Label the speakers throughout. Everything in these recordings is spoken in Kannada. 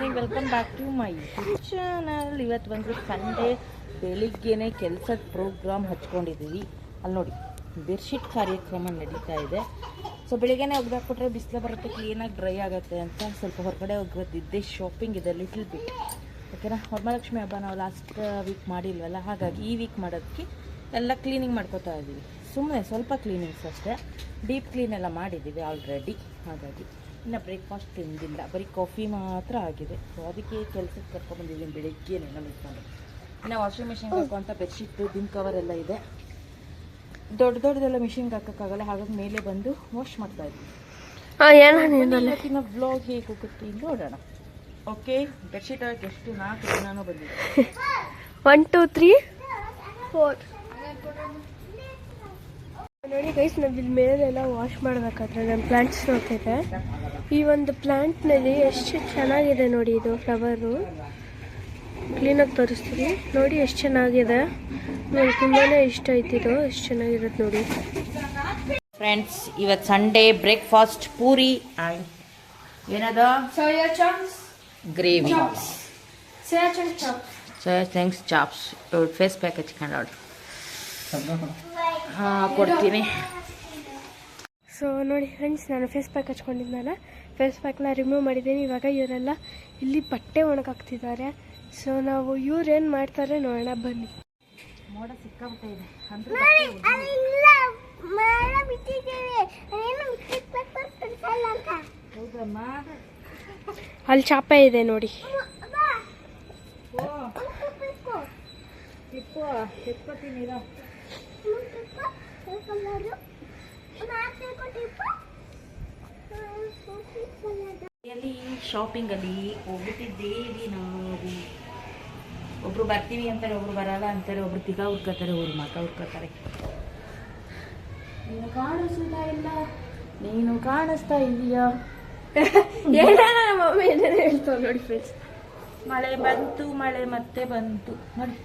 Speaker 1: Morning welcome back to my channel ಇವತ್ತು ಬಂದು ಸಂಡೇ ಬೆಳಿಗ್ಗೆನೆ ಕೆಲಸದ ಪ್ರೋಗ್ರಾಮ್ ಹಚ್ಕೊಂಡಿದ್ದೀವಿ ಅಲ್ಲಿ ನೋಡಿ ಬೆಡ್ಶೀಟ್ ಕಾರ್ಯಕ್ರಮ ನಡೀತಾ ಇದೆ. ಸೊ ಬೆಳಿಗ್ಗೆನೆ ಒಗ್ದಾಕ್ಬಿಟ್ರೆ ಬಿಸಿಲು ಬರುತ್ತೆ ಕ್ಲೀನಾಗಿ ಡ್ರೈ ಆಗುತ್ತೆ ಅಂತ ಸ್ವಲ್ಪ ಹೊರಗಡೆ ಹೋಗೋದಿದ್ದೆ ಶಾಪಿಂಗ್ ಇದೆ ಲಿಟಲ್ ಬಿಟ್ ಓಕೆನಾ ವರಮಹಾಲಕ್ಷ್ಮಿ ಹಬ್ಬ ನಾವು ಲಾಸ್ಟ್ ವೀಕ್ ಮಾಡಿಲ್ವಲ್ಲ, ಹಾಗಾಗಿ ಈ ವೀಕ್ ಮಾಡೋದಕ್ಕೆ ಎಲ್ಲ ಕ್ಲೀನಿಂಗ್ ಮಾಡ್ಕೋತಾ ಇದ್ದೀವಿ ಸುಮ್ಮನೆ ಸ್ವಲ್ಪ ಕ್ಲೀನಿಂಗ್ಸ್ ಅಷ್ಟೇ. ಡೀಪ್ ಕ್ಲೀನೆಲ್ಲ ಮಾಡಿದ್ದೀವಿ ಆಲ್ರೆಡಿ ಹಾಗಾಗಿ. ಇನ್ನು ಬ್ರೇಕ್ಫಾಸ್ಟ್ ತಿಂದಿಲ್ಲ. ಬರೀ ಕಾಫಿ ಮಾತ್ರ ಆಗಿದೆ. ಸೊ ಅದಕ್ಕೆ ಕೆಲಸಕ್ಕೆ ಕರ್ಕೊಂಡ್ಬಂದಿದ್ದೀನಿ ಬೆಳಿಗ್ಗೆನೆ ನಮ್ಮ ಇಟ್ಕೊಂಡು ಇನ್ನು ವಾಷಿಂಗ್ ಮಿಷಿನ್ಗೆ ಹಾಕುವಂಥ ಬೆಡ್ಶೀಟು ಬಿಮ್ ಕವರ್ ಎಲ್ಲ ಇದೆ. ದೊಡ್ಡ ದೊಡ್ಡದೆಲ್ಲ ಮಿಷಿನ್ಗೆ ಹಾಕೋಕ್ಕಾಗಲ್ಲ. ಹಾಗಾಗಿ ಮೇಲೆ ಬಂದು ವಾಶ್ ಮಾಡ್ತಾ ಇದ್ದೀನಿ. ಬ್ಲಾಗ್ ವ್ಲಾಗ್ ಹೇಗೆ ಹೋಗುತ್ತೆ ನೋಡೋಣ. ಓಕೆ ಬೆಡ್ಶೀಟ್ ಹಾಕಿ ಎಷ್ಟು ನಾಲ್ಕು ದಿನಾನು ಬಂದಿದೆ
Speaker 2: ಒನ್ ಟೂ ತ್ರೀ ಫೋರ್ ನೋಡಿ ಗೈಸ್ ನಾವು ಇಲ್ಲಿ ಮೇಲೆಲ್ಲ ವಾಶ್ ಮಾಡಬೇಕಾದ್ರೆ ನನ್ನ ಪ್ಲಾಂಟ್ಸ್ ನೋಡ್ತಿದ್ದೆ. ಈ ಒಂದು ಪ್ಲಾಂಟ್ನಲ್ಲಿ ಎಷ್ಟು ಚೆನ್ನಾಗಿದೆ ನೋಡಿ ಇದು ಫ್ಲವರು ಕ್ಲೀನಾಗಿ ತೋರಿಸ್ತೀನಿ. ನೋಡಿ ಎಷ್ಟು ಚೆನ್ನಾಗಿದೆ. ನನಗೆ ತುಂಬಾ ಇಷ್ಟ ಆಯ್ತು ಇದು. ಎಷ್ಟು ಚೆನ್ನಾಗಿರುತ್ತೆ ನೋಡಿ.
Speaker 1: ಫ್ರೆಂಡ್ಸ್ ಇವತ್ತು ಸಂಡೇ ಬ್ರೇಕ್ಫಾಸ್ಟ್ ಪೂರಿ ಆ್ಯಂಡ್ ಏನದ?
Speaker 2: Soya chops
Speaker 1: gravy
Speaker 2: soya chops
Speaker 1: soya thanks chops face pack ಹಚ್ಕೊಂಡು ಕೊಡ್ತೀನಿ.
Speaker 2: ಸೊ ನೋಡಿ ಫ್ರೆಂಡ್ಸ್ ನಾನು ಫೇಸ್ ಪ್ಯಾಕ್ ಹಚ್ಕೊಂಡಿದ್ನಲ್ಲ. ಫೇಸ್ ಪ್ಯಾಕ್ನ ರಿಮೂವ್ ಮಾಡಿದ್ದೀನಿ. ಇವಾಗ ಇವರೆಲ್ಲ ಇಲ್ಲಿ ಬಟ್ಟೆ ಒಣಗಾಕ್ತಿದ್ದಾರೆ. ಸೊ ನಾವು ಇವ್ರೇನು ಏನು ಮಾಡ್ತಾರೆ ನೋಡೋಣ ಬನ್ನಿ.
Speaker 1: ಮೋಡ ಸಿಕ್ಕಾಬಿಟ್ಟೆ ಇದೆ. ಅಂದ್ರೆ ಹೌದಮ್ಮ.
Speaker 2: ಅಲ್ಲಿ ಚಾಪೆ ಇದೆ ನೋಡಿ.
Speaker 1: ಇರೋ ಅಲ್ಲಿ ಶಾಪಿಂಗಲ್ಲಿ ಹೋಗ್ಬಿಟ್ಟಿದ್ದೇವಿ ನಾವು ಒಬ್ರು ಬರ್ತೀವಿ ಅಂತಾರೆ ಒಬ್ರು ಬರಲ್ಲ ಅಂತಾರೆ ಒಬ್ರು ತಿಗ ಹುಡ್ಕೋತಾರೆ ಒಬ್ರು ಮಕ ಹುಡ್ಕೋತಾರೆ. ನೀನು ಕಾಣಿಸ್ತಾ ಇಲ್ಲ? ನೀನು ಕಾಣಿಸ್ತಾ ಇದೀಯಾ
Speaker 2: ನಮ್ಮ ಮಮ್ಮಿ ಏನೇನು ಹೇಳ್ತಾವೆ ನೋಡಿ ಫ್ರೆಂಡ್ಸ್
Speaker 1: ಮಳೆ ಬಂತು ಮಳೆ ಮತ್ತೆ ಬಂತು. ನೋಡಿ.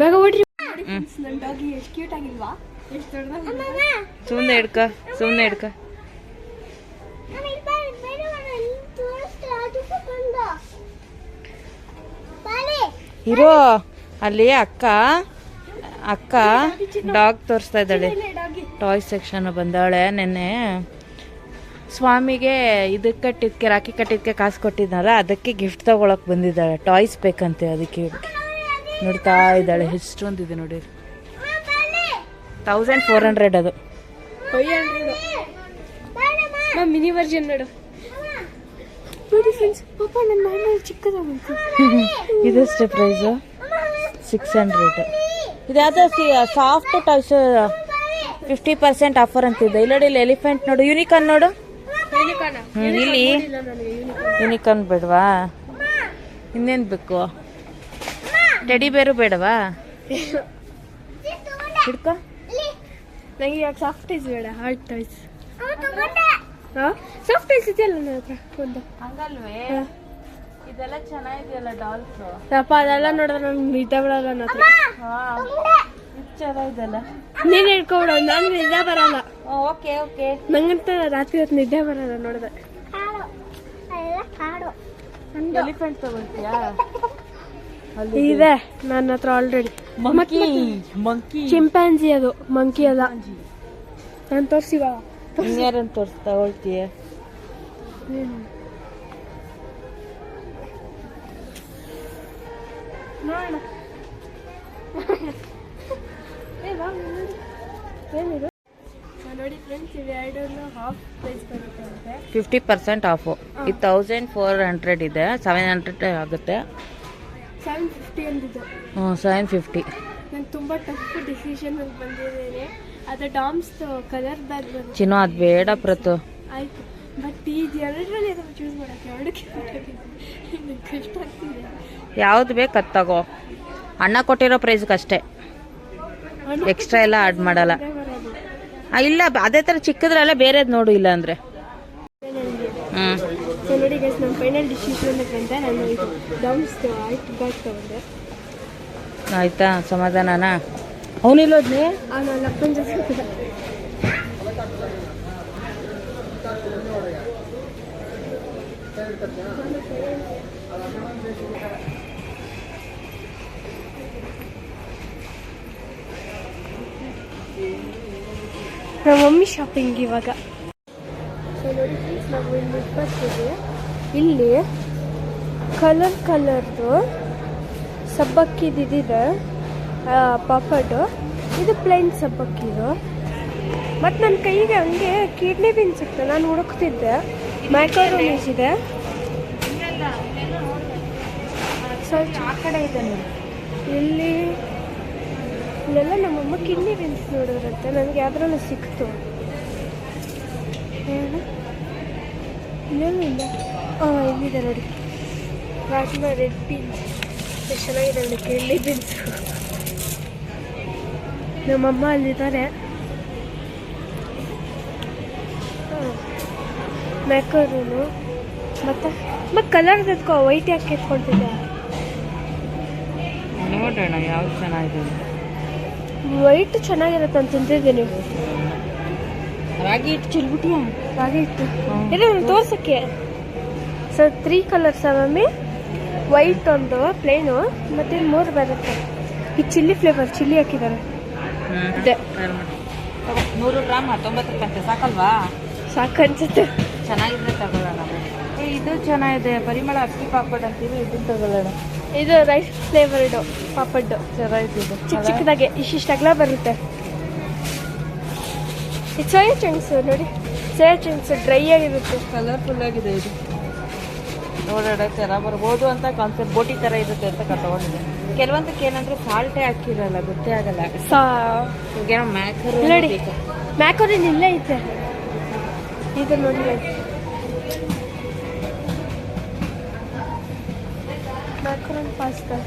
Speaker 2: ಬೇಗ ಓಡ್ರಿ. ನನ್ನ ಡಾಗಿ ಎಷ್ಟು ಕ್ಯೂಟ್ ಆಗಿಲ್ವಾ?
Speaker 1: ಸುಮ್ಮನೆ ಸುಮ್ಮನೆ ಹಿಡ್ಕ. ಇರೋ, ಅಲ್ಲಿ ಅಕ್ಕ ಅಕ್ಕ ಡಾಗ್ ತೋರಿಸ್ತಾ ಇದ್ದಾಳೆ. ಟಾಯ್ ಸೆಕ್ಷನ್ ಬಂದಾಳೆ ನೆನ್ನೆ. ಸ್ವಾಮಿಗೆ ಇದಕ್ಕೆ ಕಟ್ಟಿದ್ಕೆ ರಾಖಿ ಕಟ್ಟಿದ್ಕೆ ಕಾಸು ಕೊಟ್ಟಿದ್ನಲ್ಲ, ಅದಕ್ಕೆ ಗಿಫ್ಟ್ ತಗೊಳಕ್ ಬಂದಿದ್ದಾಳೆ. ಟಾಯ್ಸ್ ಬೇಕಂತೆ, ಅದಕ್ಕೆ ನೋಡ್ತಾ ಇದ್ದಾಳೆ. ಎಷ್ಟೊಂದಿದೆ ನೋಡಿ. ತೌಸಂಡ್ ಫೋರ್ ಹಂಡ್ರೆಡ್ ಅದು.
Speaker 2: ಮಿನಿ ವರ್ಜನ್ ನೋಡು.
Speaker 1: ಇದೆಷ್ಟೇ price six hundred ಇದ್ಯಾವುದೋ soft toys fifty percent offer ಅಂತಿದೆ. ಇಲ್ಲಡಿ ನೋಡಿ ಇಲ್ಲಿ ಎಲಿಫೆಂಟ್ ನೋಡು. ಯೂನಿಕಾನ್ ನೋಡು. ಇಲ್ಲಿ
Speaker 2: ಯೂನಿಕಾರ್ನ್
Speaker 1: ಬೇಡವಾ? ಇನ್ನೇನು ಬೇಕು? ಟೆಡಿ ಬೇರು ಬೇಡವಾ? ಹಿಡ್ಕೊ.
Speaker 2: ನನಗೆ ಇವಾಗ ಸಾಫ್ಟ್ ಟೈಸ್ ಬೇಡ ಹಾರ್ಡ್ ಟೈಸ್ ಹಾಂ ಸಾಫ್ಟ್ ಟೈಸ್ ಇದೆಯಲ್ಲ ನನ್ನ ಹತ್ರ? ಒಂದು.
Speaker 1: ಹಂಗಲ್ವೇ? ಇದೆಲ್ಲ ಚೆನ್ನಾಗಿದೆಯಲ್ಲ ಡಾಲ್ಸ್
Speaker 2: ಅಪ್ಪ ಅದೆಲ್ಲ ನೋಡಿದ್ರೆ ನಂಗೆ ನಿದ್ದೆ ಬರಲ್ಲ ನನ್ನ ಹತ್ರ.
Speaker 1: ಚೆನ್ನಾಗಿದೆಲ್ಲ
Speaker 2: ನೀನು ಹೇಳ್ಕೊಬಿಡು ನಾನು ನಿದ್ದೆ ಬರಲ್ಲ.
Speaker 1: Okay okay.
Speaker 2: ನಂಗಂತ ರಾತ್ರಿ ಹೊತ್ತು ನಿದ್ದೆ ಬರಲ್ಲ ನೋಡಿದ್ರೆ.
Speaker 1: ಎಲಿಫೆಂಟ್ ತಗೊಳ್ತೀಯಾ?
Speaker 2: ಇದೆ. ನನ್ನ ಹತ್ರ ಆಲ್ರೆಡಿ
Speaker 1: ಮಂಕಿ ಮಂಕಿ
Speaker 2: ಚಿಂಪ್ಯಾನ್ಸಿ ಅದು. ಮಂಕಿ ಅಲ್ಲ. ನಾನು ತೋರಿಸಿವ?
Speaker 1: ಇನ್ಯಾರನ್ನ ತೋರಿಸ್ ತಗೊಳ್ತೀಯ
Speaker 2: ನೋಡೋಣ. ಏನಿದು? ನೋಡಿ ಫ್ರೆಂಡ್ಸ್ ಇವೆರಡನ್ನು ಹಾಫ್ ಪ್ರೈಸ್ ಬರುತ್ತೆ ಅಂತೆ.
Speaker 1: ಫಿಫ್ಟಿ ಪರ್ಸೆಂಟ್ ಆಫು ಈ ತೌಸಂಡ್ ಫೋರ್ ಹಂಡ್ರೆಡ್ ಇದೆ. ಸೆವೆನ್ ಹಂಡ್ರೆಡ್ ಆಗುತ್ತೆ.
Speaker 2: ಸೆವೆನ್ ಫಿಫ್ಟಿ ಅಂದಿದ್ದು.
Speaker 1: ಹ್ಞೂ ಸೆವೆನ್ ಫಿಫ್ಟಿ
Speaker 2: ನಾನು ತುಂಬ ಟಫ್ ಡಿಸಿಷನ್ ಬಂದಿದ್ದೇನೆ. ಅದು ಡಾಮ್ಸ್ ಕಲರ್ ಬ್ಯಾಗ್ ಬರುತ್ತೆ
Speaker 1: ಚಿನ್ನು ಅದು ಬೇಡ ಪ್ರತು.
Speaker 2: ಆಯಿತು. ಬಟ್ ಈಗ ಎರಡರಲ್ಲಿ ಅದನ್ನು ಚೂಸ್ ಮಾಡೋಕ್ಕೆ ಎರಡಕ್ಕೆ ನಂಗೆ ಕಷ್ಟ ಆಗ್ತಿದೆ.
Speaker 1: ಯಾವ್ದು ಬೇಕು ಅದು ತಗೋ. ಅಣ್ಣ ಕೊಟ್ಟಿರೋ ಪ್ರೈಸ್ಗೆ ಅಷ್ಟೇ. ಎಕ್ಸ್ಟ್ರಾ ಎಲ್ಲ ಆಡ್ ಮಾಡಲ್ಲ. ಇಲ್ಲ ಅದೇ ಥರ ಚಿಕ್ಕದ್ರಲ್ಲ ಬೇರೆದು ನೋಡು ಇಲ್ಲ ಅಂದರೆ. ಹ್ಞೂ
Speaker 2: ಸೊ ನೋಡಿ ಗೈಸ್ ನಮ್ಮ ಫೈನಲ್ ಡಿಸಿಷನ್ ಬಂದರೆ ನಾನು ಇದು ಡಮ್ಸ್ ಆಯ್ಟ್ ಬ್ಯಾಗ್ ತಗೊಂಡೆ.
Speaker 1: ಆಯಿತಾ? ಸಮಾಧಾನನಾ? ಅವನಿಲ್ಲೋದ್ನಿ
Speaker 2: ನಾನು ಅಪ್ಪನ ಜೊತೆ ನಮ್ಮ ಮಮ್ಮಿ ಶಾಪಿಂಗ್ ಇವಾಗ. ನಾವು ಇಲ್ಲಿ ಬರ್ತೀವಿ. ಇಲ್ಲಿ ಕಲರ್ ಕಲರ್ದು ಸಬ್ಬಕ್ಕಿದಿದೆ ಪಾಪಡ್. ಇದು ಪ್ಲೇನ್ ಸಬ್ಬಕ್ಕಿದು. ಮತ್ತು ನನ್ನ ಕೈಗೆ ಹಂಗೆ ಕಿಡ್ನಿ ಬೀನ್ಸ್ ಸಿಗ್ತದೆ ನಾನು ಹುಡುಕ್ತಿದ್ದೆ. ಮ್ಯಾಕರೋನೀಸ್ ಇದೆ. ಸ್ವಲ್ಪ
Speaker 1: ಆ ಕಡೆ ಇದೆ
Speaker 2: ಇಲ್ಲಿ ಇಲ್ಲೆಲ್ಲ ನಮ್ಮಮ್ಮ ಕಿಡ್ನಿ ಬೀನ್ಸ್ ನೋಡಿದ್ರಂತೆ. ನನಗೆ ಯಾವ್ದ್ರಲ್ಲೂ ಸಿಕ್ತು. ಏನು? ಇಲ್ಲೇನು ಇಲ್ಲ. ಹಾಂ ಇಲ್ಲಿದೆ ನೋಡಿ. ರಾಜ್ಮಾ ರೆಡ್ ಬೀನ್ಸ್ ಎಷ್ಟು ಚೆನ್ನಾಗಿದೆ ನೋಡಿ ಕಿಡ್ನಿ ಬೀನ್ಸ್ ನಮ್ಮಮ್ಮ ಅಲ್ಲಿದ್ದಾರೆ ಮ್ಯಾಕರೂನು ಮತ್ತು ಮತ್ತು ಕಲರ್ ಎತ್ಕೋ ವೈಟ್ ಯಾಕೆ ಎತ್ಕೊಳ್ತಿದ್ದೆ
Speaker 1: ನೋಡೋಣ ಯಾವ್ದು ಚೆನ್ನಾಗಿದೆ
Speaker 2: ವೈಟ್ ಚೆನ್ನಾಗಿರುತ್ತೆ ಅಂತ ತಿಂತಿದ್ದೀನಿ
Speaker 1: ರಾಗಿ ಹಿಟ್ಟು ಚೆಲ್ಬಿಟ್ಟಿಯಾ
Speaker 2: ರಾಗಿ ಹಿಟ್ಟು. ಇದೆ ತೋರ್ಸಕ್ಕೆ. ಸೊ ತ್ರೀ ಕಲರ್ಸ್ ಅವಮ್ಮಿ ವೈಟ್ ಒಂದು ಪ್ಲೇನು ಮತ್ತೆ ಮೂರು ಬರುತ್ತೆ? ಈ ಚಿಲ್ಲಿ ಫ್ಲೇವರ್ ಚಿಲ್ಲಿ ಹಾಕಿದ್ದಾರೆ.
Speaker 1: ನೂರು ಗ್ರಾಮ್ ಹತ್ತೊಂಬತ್ತು ರೂಪಾಯಿ ಸಾಕಲ್ವಾ? ಸಾಕಲ್ವಾ
Speaker 2: ಸಾಕನ್ಸುತ್ತೆ
Speaker 1: ಚೆನ್ನಾಗಿದ್ರೆ ತಗೊಳ್ಳೋಣ. ಏ, ಇದು ಚೆನ್ನಾಗಿದೆ. ಪರಿಮಳ ಅಕ್ಕಿ ಪಾಪಡ್ ಅಂತೀವಿ ಇದನ್ನ ತಗೊಳ್ಳೋಣ.
Speaker 2: ಇದು ರೈಸ್ ಫ್ಲೇವರ್ಡು ಪಾಪಡ್ಡು
Speaker 1: ಚೆನ್ನಾಗಿದೆ ಇದು.
Speaker 2: ಚಿಕ್ಕ ಚಿಕ್ಕದಾಗೆ ಇಷ್ಟಿಷ್ಟು ಅಗಲ ಬರುತ್ತೆ. ಇದು ಸೋಯಾ ಚಂಕ್ಸ್ ನೋಡಿ. ಸೋಯಾ ಚಂಕ್ಸ್ ಡ್ರೈ ಆಗಿರುತ್ತೆ.
Speaker 1: ಕಲರ್ಫುಲ್ ಆಗಿದೆ ಇದು. ಥರ ಬರ್ಬೋದು ಅಂತ ಕಾನ್ಸೆಪ್ಟ್ ಬೋಟಿ ಥರ ಇರುತ್ತೆ ಅಂತ ತಗೊಂಡಿದೆ ಕೆಲವೊಂದಕ್ಕೆ ಏನಂದ್ರೆ ಸಾಲ್ಟೇ ಹಾಕಿರಲ್ಲ ಗೊತ್ತೇ ಆಗಲ್ಲ.
Speaker 2: ಸಾ.
Speaker 1: ಗ್ಯಾ ಮ್ಯಾಕರ್
Speaker 2: ನೋಡಿ ಮ್ಯಾಕೋರಿನ್ ಇಲ್ಲೇ ಐತೆ. ಇದು ನೋಡಿ. ಮ್ಯಾಕೋರಿನ್ ಪಾಸ್ತಾ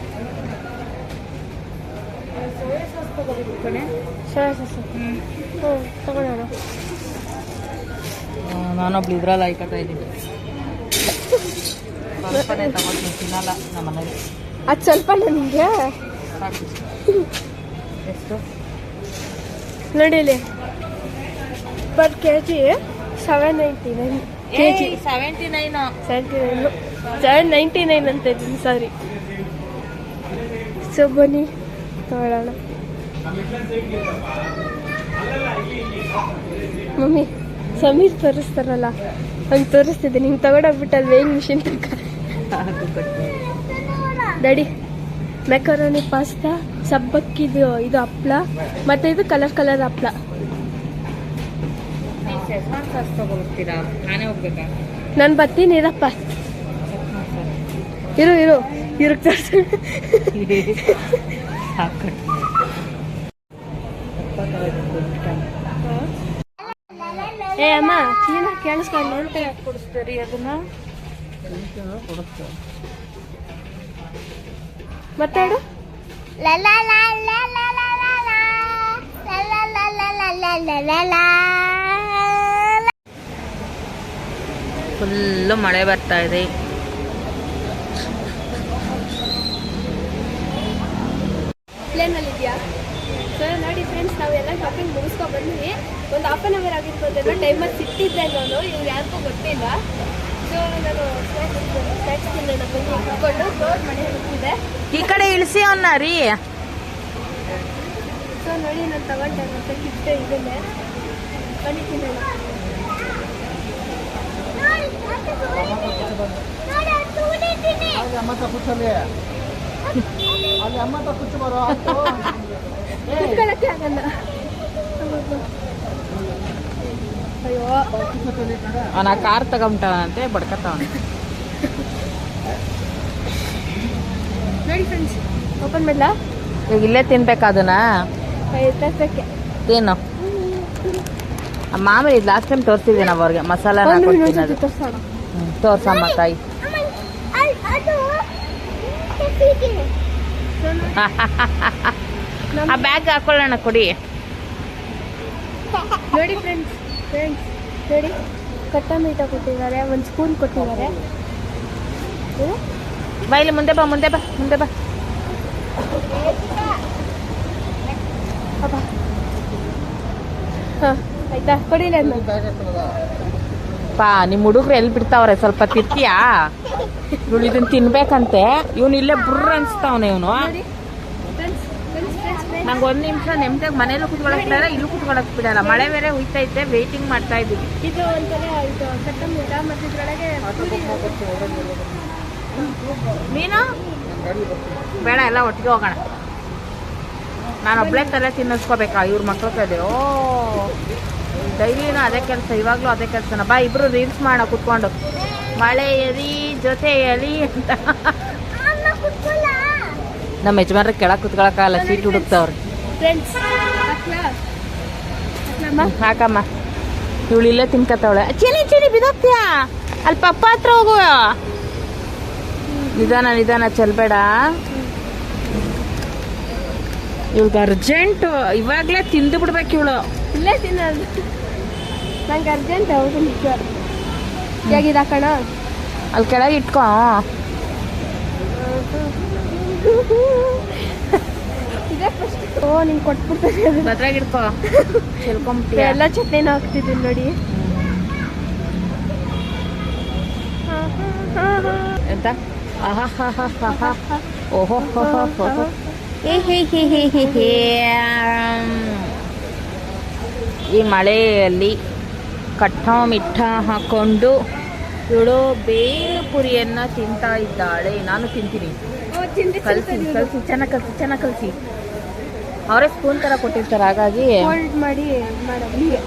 Speaker 2: ಸೋಯಾ ಸಾಸ್ ಹ್ಞೂ ತಗೊಳ್ಳೋಣ
Speaker 1: ನಾನೊಬ್ಳು ಇದ್ರಲ್ಲಿ ಆಯ್ಕತಾ ಇದ್ದೀನಿ. ಸ್ವಲ್ಪನೇ ತಗೊಳ್ತೀನಿ ತಿನ್ನಲ್ಲ ನಮ್ಮ ಮನೇಲಿ.
Speaker 2: ಅದು ಸ್ವಲ್ಪ ನನಗೆ
Speaker 1: ಸಾಕು. ಎಷ್ಟು?
Speaker 2: ನೋಡಿ ಇಲ್ಲಿ. Per K G seven ninety nine K G
Speaker 1: seventy nine
Speaker 2: seventy nine seven ninety nine ಅಂತ ಇದ್ದೀನಿ ಸಾರಿ ಸೊ ಬನ್ನಿ. ತಗೊಳ್ಳೋಣ ಮಮ್ಮಿ, ಸಮೀರ್ ತೋರಿಸ್ತಾರಲ್ಲ ಹಂಗೆ ತೋರಿಸ್ತಿದ್ದೆ ನಿಂಗೆ ತಗೊಂಡೋಗ್ಬಿಟ್ಟಲ್ ವೇಯಿಂಗ್ ಮಿಷಿನ್ ತಕ್ಕ ಡ್ಯಾಡಿ ಮೆಕರೋನಿ ಪಾಸ್ತಾ ಸಬ್ಬಕ್ಕಿದು ಇದು ಹಪ್ಳ, ಮತ್ತೆ ಇದು ಕಲರ್ ಕಲರ್ ಹಪ್ಳ.
Speaker 1: ನಾನು
Speaker 2: ಬರ್ತೀನಿ, ಇರಪ್ಪ. ಇರು ಇರು. ಇರು
Speaker 1: ಸಾಕು
Speaker 2: ಏ ಅಮ್ಮ ಚೀನ ಕೇಳಿಸ್ಕೊಂಡು ಅಂತ
Speaker 1: ಕೊಡಿಸ್ತೀರಿ ಅದನ್ನ
Speaker 2: ಮಾತಾಡು
Speaker 1: ಫುಲ್ಲು ಮಳೆ ಬರ್ತಾ ಇದೆ
Speaker 2: ಪ್ಲೇನಲ್ಲಿ ಇದೆಯಾ ಸೊ ನೋಡಿ ಫ್ರೆಂಡ್ಸ್ ನಾವೆಲ್ಲ ಬಂದ್ವಿ ಒಂದು ಹಾಫ್ ಆನ್ ಅವರ್ ಆಗಿರ್ಬೋದಲ್ಲ ಟೈಮಲ್ಲಿ ಸಿಕ್ಕಿದ್ದೆ ನಾನು ಇವ್ರು ಯಾರಿಗೂ ಗೊತ್ತಿಲ್ಲ. ಸೊ ನಾನು ಸ್ನ್ಯಾಕ್ಸ್ ತಿನ್ನೋಣ ಬನ್ನಿ ಕುತ್ಕೊಂಡು ಡೋರ್ ಮನೆ ಹೋಗ್ತಿದೆ
Speaker 1: ಈ ಕಡೆ ಇಳಿಸಿ ಅವನ್ನ ರೀ.
Speaker 2: ಸೊ ನೋಡಿ ನಾನು ತಗೊಂಡೆ ಮತ್ತೆ ಗಿಫ್ಟ್ ಇದನ್ನೇ. ಬನ್ನಿ ತಿನ್ನೋಣ. ಕುತ್ಕೊಳ್ಳೋಕ್ಕೆ ಆಗಲ್ಲ. ಅಯ್ಯೋ.
Speaker 1: ಅವನ ಕಾರ್ ತಗೊಂಬಿಟ್ಟವನಂತೆ ಅಂತ
Speaker 2: ನೋಡಿ ಫ್ರೆಂಡ್ಸ್ ಓಪನ್ ಮಾಡಲಾ?
Speaker 1: ಈಗ ಇಲ್ಲೇ ತಿನ್ಬೇಕಾ ಅದನ್ನ. ತಿನ್ನು. ಮಾಮೂಲಿ ಇದು ಲಾಸ್ಟ್ ಟೈಮ್ ತೋರಿಸಿದ್ವಿ ನಾವು ಅವ್ರಿಗೆ ಮಸಾಲ ತೋರ್ಸಮ್ಮ ತಾಯಿ. ಆ ಬ್ಯಾಗ್ ಹಾಕೊಳ್ಳೋಣ ಕೊಡಿ.
Speaker 2: ನೋಡಿ ಫ್ರೆಂಡ್ಸ್ ಫ್ರೆಂಡ್ಸ್ ನೋಡಿ ಕಟ್ಟ ಮೀಟ ಕೊಟ್ಟಿದ್ದಾರೆ ಒಂದು ಸ್ಪೂನ್ ಕೊಟ್ಟಿದ್ದಾರೆ.
Speaker 1: ಬಾಯಿಲಿ ಮುಂದೆ ಬಾ ಮುಂದೆ ಬಾ ಮುಂದೆ ಬಾ.
Speaker 2: ಹಾಂ ಆಯ್ತಾ? ಕೊಡಿಲ್ಲ.
Speaker 1: ಪಾ ನಿಮ್ಮ ಹುಡುಗ್ರು ಎಲ್ಲಿ ಬಿಡ್ತಾವ್ರೆ? ಸ್ವಲ್ಪ ತಿರ್ತೀಯಾ? ಇವಳು ಇದನ್ನ ತಿನ್ಬೇಕಂತೆ. ಇವನು ಇಲ್ಲೇ ಬುರ್ರ ಅನ್ಸ್ತಾವನೆ ಇವನು
Speaker 2: ನೋಡಿ ಫ್ರೆಂಡ್ಸ್ ಫ್ರೆಂಡ್ಸ್ ಫ್ರೆಂಡ್ಸ್
Speaker 1: ನಂಗೆ ಒಂದು ನಿಮಿಷ ನೆಮ್ಮದಿಯಾಗಿ ಮನೇಲೂ ಕುತ್ಕೊಳಕ್ ಬಿಡಲ್ಲ ಇಲ್ಲೂ ಕುತ್ಕೊಳಕ್ ಬಿಡಲ್ಲ. ಮಳೆ ಬೇರೆ ಹುಯ್ತೈತೆ ವೇಟಿಂಗ್ ಮಾಡ್ತಾ ಇದ್ದೀವಿ.
Speaker 2: ಇದು ಒಂಥರ ಇದು ಕಟ್ಟಂಬೂಟ ಮತ್ತು ಇದ್ರೊಳಗೆ
Speaker 1: ನೀನು ಬೇಡ ಎಲ್ಲ ಒಟ್ಟಿಗೆ ಹೋಗೋಣ. ನಾನು ಒಬ್ಬಳೇ ತಲೆ ತಿನ್ನಿಸ್ಕೋಬೇಕಾ? ಇವ್ರ ಮಕ್ಳ ಕೈಲಿ ಓ ಡೈಲಿನೂ ಅದೇ ಕೆಲಸ ಇವಾಗಲೂ ಅದೇ ಕೆಲಸನ? ಬಾ ಇಬ್ರು ರೀಲ್ಸ್ ಮಾಡೋ ಕುತ್ಕೊಂಡು. ಮಳೆಯಲಿ ಜೊತೆಯಲಿ ಅಂತ. ನಮ್ಮ ಯಜಮಾನ್ರ ಕೆಳಗೆ ಕುತ್ಕೊಳಕ್ಕಾಗಲ್ಲ ಸೀಟ್ ಹುಡುಕ್ತಾವ್ರಿ. ಹಾಕಮ್ಮ. ಇವಳು ಇಲ್ಲೇ ತಿನ್ಕತ್ತವಳೆ. ಚೀನಿ ಚೀನಿ ಬಿದೋಗ್ತೀಯಾ ಅಲ್ಲಿ ಪಪ್ಪ ಹತ್ರ ಹೋಗುವ ನಿಧಾನ ನಿಧಾನ ಚೆಲ್ಬೇಡ ಇವಳಿಗೆ ಅರ್ಜೆಂಟ್ ಇವಾಗಲೇ ತಿಂದು ಬಿಡ್ಬೇಕು ಇವಳು.
Speaker 2: ಇಲ್ಲೇ ತಿನ್ನೋದು. ನಂಗೆ ಅರ್ಜೆಂಟ್ ಹೌದು ನಿಜ. ಹೇಗಿದೆ ಕಣ
Speaker 1: ಅಲ್ಲಿ ಕೆಳಗೆ ಇಟ್ಕೊ.
Speaker 2: ಓ ನಿಂಗೆ ಕೊಟ್ಬಿಡ್ತಾರೆ ಎಲ್ಲ ಚಟ್ನಿನ ಹಾಕ್ತಿದ್ದೀನಿ ನೋಡಿ.
Speaker 1: ಎಂತ. ಓಹೋ. ಏ ಹೇ ಹೇ ಹೇ ಹೇ ಹೇ. ಈ ಮಳೆಯಲ್ಲಿ ಕಟ್ಟ ಮಿಠ ಹಾಕೊಂಡು ಇವಳು ಬೇಲು ಪುರಿಯನ್ನ ತಿಂತಾ ಇದ್ದಾಳೆ. ನಾನು ತಿಂತೀನಿ. ಕಲ್ಸಿ ಕಲಸಿ ಚೆನ್ನಾಗಿ ಕಲಸಿ ಚೆನ್ನಾಗಿ ಕಲಸಿ. ಅವರೇ ಸ್ಪೂನ್ ಥರ ಕೊಟ್ಟಿರ್ತಾರೆ ಹಾಗಾಗಿ
Speaker 2: ಹೋಲ್ಡ್ ಮಾಡಿ ಮಾಡೋದು. ಹೀಗೆ.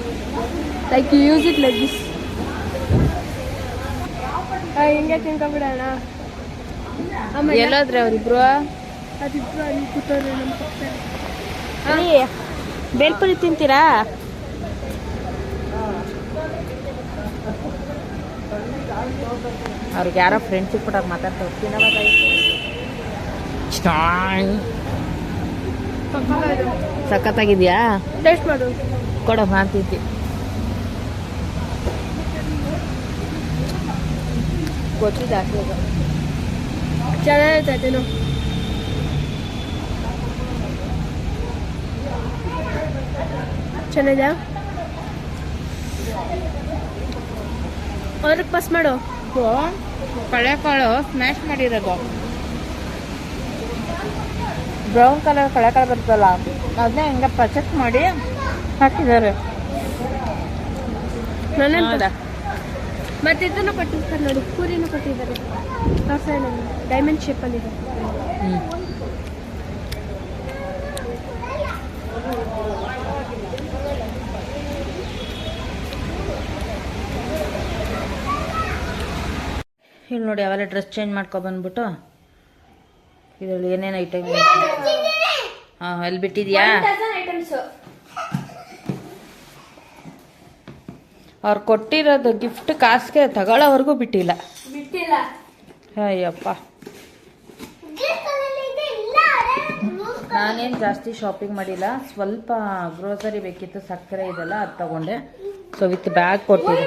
Speaker 2: Like use it like this ಹಿಂಗೆ ತಿನ್ಕೊಂಬಿಡೋಣ. ಎಲ್ಲಾದ್ರೆ
Speaker 1: ಎಲ್ಲೋದ್ರೆ ಅವರಿಬ್ರು?
Speaker 2: ಅದಿಬ್ರು ಅಲ್ಲಿ ಕೂತವ್ರೆ ನಮ್ಮ ಪಕ್ಕ
Speaker 1: ಬೇಲ್ಪುರಿ ತಿಂತೀರಾ? ಅವ್ರಿಗೆ ಯಾರೋ ಫ್ರೆಂಡ್ಸ್ ಕೊಟ್ಟಾಗ ಮಾತಾಡ್ತಾರೆ ಸಖತ್ತಾಗಿದ್ಯಾ?
Speaker 2: ಟೇಸ್ಟ್ ಮಾಡು.
Speaker 1: ಕೊಡೋ ನಾನು ತಿಂತಿ. ಗೊತ್ತಿದ್ದ
Speaker 2: ಚೆನ್ನಾಗೈತೆ ಚೆನ್ನಾಗಿದೆ ಅವ್ರಿಗೆ ಪಾಸ್ ಮಾಡು.
Speaker 1: ಕಳೆಕಾಳು ಸ್ಮ್ಯಾಶ್ ಮಾಡಿರೋದು. ಬ್ರೌನ್ ಕಲರ್ ಕಳೆಕಾಳು ಬರ್ತಲ್ಲ ಅದನ್ನ ಹಿಂಗೆ ಪಚಕ್ ಮಾಡಿ ಹಾಕಿದ್ದಾರೆ.
Speaker 2: ಮತ್ತೆ ಇದನ್ನು ಕಟ್ಟಿರ್ತಾರೆ ನೋಡಿ ಕೂರಿನ ಕೊಟ್ಟಿದ್ದಾರೆ. ಡೈಮಂಡ್ ಶೇಪಲ್ಲಿದೆ
Speaker 1: ಅಲ್ಲಿ ಇಲ್ಲಿ ನೋಡಿ ಅವೆಲ್ಲ ಡ್ರೆಸ್ ಚೇಂಜ್ ಮಾಡ್ಕೊ ಬಂದ್ಬಿಟ್ಟು. ಇದರಲ್ಲಿ ಏನೇನು ಐಟಮ್ ಹಾಂ ಎಲ್ಲಿ ಬಿಟ್ಟಿದ್ಯಾ? ಅವ್ರು ಕೊಟ್ಟಿರೋದು ಗಿಫ್ಟ್ ಕಾಸಿಗೆ ತಗೊಳ್ಳೋವರೆಗೂ ಬಿಟ್ಟಿಲ್ಲ.
Speaker 2: ಬಿಟ್ಟಿಲ್ಲ.
Speaker 1: ಅಯ್ಯಪ್ಪ. ನಾನೇನು ಜಾಸ್ತಿ ಶಾಪಿಂಗ್ ಮಾಡಿಲ್ಲ. ಸ್ವಲ್ಪ ಗ್ರೋಸರಿ ಬೇಕಿತ್ತು ಸಕ್ಕರೆ ಇದೆಲ್ಲ ಅದು ತಗೊಂಡೆ. ಸೊ ವಿತ್ ಬ್ಯಾಗ್ ಕೊಟ್ಟಿದ್ದೆ.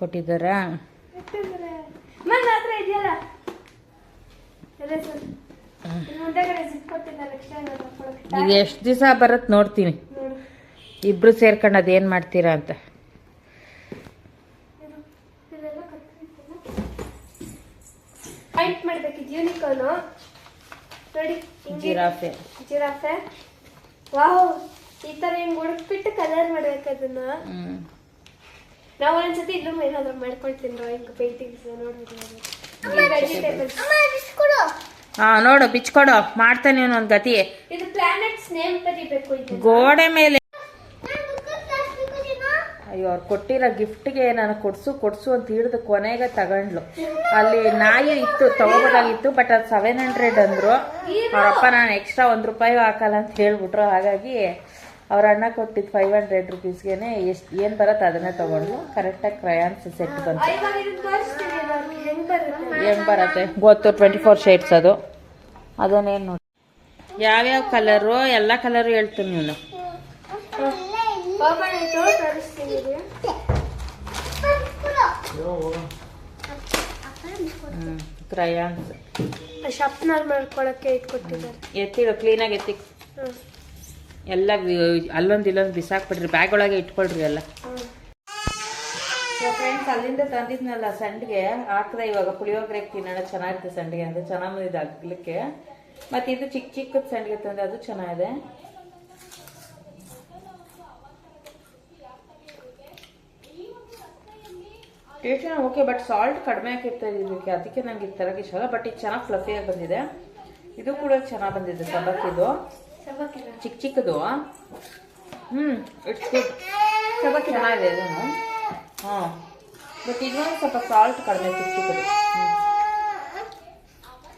Speaker 2: ಕೊಟ್ಟಿದ್ದಾರೆ ನನ್ನ ಹತ್ರ ಇದೆಯಲ್ಲ ಅದೇ ಸರ್ ಮುಂದೆಗಡೆ ಜಿಪ್ ಕೊಟ್ಟಿದ್ದಾರೆ ಎಕ್ಸ್ಟ್ರಾ ಏನಾದ್ರು
Speaker 1: ಇದು ಎಷ್ಟು ದಿವಸ ಬರತ್ತೆ ನೋಡ್ತೀನಿ.
Speaker 2: ನೋಡು.
Speaker 1: ಇಬ್ರು ಸೇರ್ಕೊಂಡು ಅದೇನು ಮಾಡ್ತೀರಾ ಅಂತ.
Speaker 2: ಪಾಯಿಂಟ್ ಮಾಡ್ಬೇಕಿದ್ದು ಯೂನಿಕಾರ್ನು ನೋಡಿ
Speaker 1: ಜಿರಾಫೆ.
Speaker 2: ಜಿರಾಫೆ. ವಾವ್ ಈ ತರ ಹಿಂಗ್ ಹುಡುಕ್ಬಿಟ್ಟು ಕಲರ್ ಮಾಡ್ಬೇಕು ಅದನ್ನ. ನಾವು ಒಂದ್ಸತಿ ಇಲ್ಲೂ ಏನಾದ್ರು ಮಾಡ್ಕೊಳ್ತೀನಿ ಡ್ರಾಯಿಂಗ್ ಪೇಂಟಿಂಗ್ಸ್ ವೆಜಿಟೇಬಲ್ಸ್
Speaker 1: ಹಾಂ ನೋಡು ಬಿಚ್ಕೊಡು ಮಾಡ್ತಾನೆ ಒಂದು ಗತಿ. ಗೋಡೆ ಮೇಲೆ. ಅಯ್ಯೋ ಅವ್ರು ಕೊಟ್ಟಿರೋ ಗಿಫ್ಟ್ಗೆ ನಾನು ಕೊಡ್ಸು ಕೊಡ್ಸು ಅಂತ ಹಿಡಿದು ಕೊನೆಗೆ ತಗೊಂಡ್ಲು ಅಲ್ಲಿ ನಾಯಿ ಇತ್ತು ತಗೋಬೋದಾಗಿತ್ತು ಬಟ್ ಅದು ಸೆವೆನ್ ಹಂಡ್ರೆಡ್ ಅಂದ್ರು. ಅವರಪ್ಪ ನಾನು ಎಕ್ಸ್ಟ್ರಾ ಒಂದು ರೂಪಾಯಿ ಹಾಕಲ್ಲ ಅಂತ ಹೇಳ್ಬಿಟ್ರು. ಹಾಗಾಗಿ ಅವ್ರ ಅಣ್ಣ ಕೊಟ್ಟಿದ್ದು ಫೈವ್ ಹಂಡ್ರೆಡ್ ರುಪೀಸ್ಗೆನೆ ಎಷ್ಟು ಏನು ಬರತ್ತೆ ಅದನ್ನೇ ತೊಗೊಂಡು. ಕರೆಕ್ಟಾಗಿ ಕ್ರಯಾನ್ಸ್ ಸೆಟ್ ಬಂತು.
Speaker 2: ಏನು ಬರುತ್ತೆ?
Speaker 1: ಗೊತ್ತು ಟ್ವೆಂಟಿ ಫೋರ್ ಶೇಡ್ಸ್ ಅದು. ಅದನ್ನೇನು ನೋಡಿ. ಯಾವ್ಯಾವ ಕಲರು ಎಲ್ಲ ಕಲರು ಹೇಳ್ತೀನಿ ನೀನು. ಕ್ರಯಾನ್ಸ್
Speaker 2: ಶಾರ್ಪ್ನರ್ ಮಾಡ್ಕೊಳಕ್ಕೆ ಇಟ್ಕೊಟ್ಟಿದ್ದಾರೆ.
Speaker 1: ಎತ್ತಿಡು ಕ್ಲೀನಾಗಿ ಎತ್ತಿ. ಎಲ್ಲ ಅಲ್ಲೊಂದು ಇಲ್ಲೊಂದು ಬಿಸಾಕ್ಬಿಡ್ರಿ ಬ್ಯಾಗ್ ಒಳಗೆ ಇಟ್ಕೊಳ್ರಿ ಎಲ್ಲ. ಫ್ರೆಂಡ್ಸ್ ಅಲ್ಲಿಂದ ತಂದಿದ್ನಲ್ಲ ಸಂಡಿಗೆ ಹಾಕ್ದೆ ಇವಾಗ ಪುಳಿಯೋಗ್ರೆ ತಿನ್ನೋಣ ಚೆನ್ನಾಗಿದೆ ಸಂಡಿಗೆ ಅಂದ್ರೆ, ಚೆನ್ನಾಗಿ ಬಂದಿದೆ ಹಾಕ್ಲಿಕ್ಕೆ ಮತ್ತು ಇದು ಚಿಕ್ಕ ಚಿಕ್ಕದ ಸಂಡಿಗೆ ತಂದೆ ಅದು ಚೆನ್ನಾಗಿದೆ. ಟೇಸ್ಟ್ ಓಕೆ ಬಟ್ ಸಾಲ್ಟ್ ಕಡಿಮೆ ಹಾಕಿರ್ತಾರೆ ಇದಕ್ಕೆ ಅದಕ್ಕೆ ನಂಗೆ ಈ ತರಕ್ಕೆ ಇಷ್ಟ ಬಟ್ ಇದು ಚೆನ್ನಾಗಿ ಫ್ಲಫಿಯಾಗಿ ಬಂದಿದೆ. ಇದು ಕೂಡ ಚೆನ್ನಾಗಿ ಬಂದಿದೆ ಸಬ್ಬಕ್ಕಿದು ಚಿಕ್ಕ ಚಿಕ್ಕದು? ಹ್ಞೂ ಇಟ್ಸ್ ಗುಡ್ ಚೆನ್ನಾಗಿದೆ, ಇದನ್ನು. ಹಾಂ ಬಟ್ ಇದೊಂದು ಸ್ವಲ್ಪ ಸಾಲ್ಟ್ ಕಡಿಮೆ ಚಿಕ್ಕ ಚಿಕ್ಕದು. ಹ್ಞೂ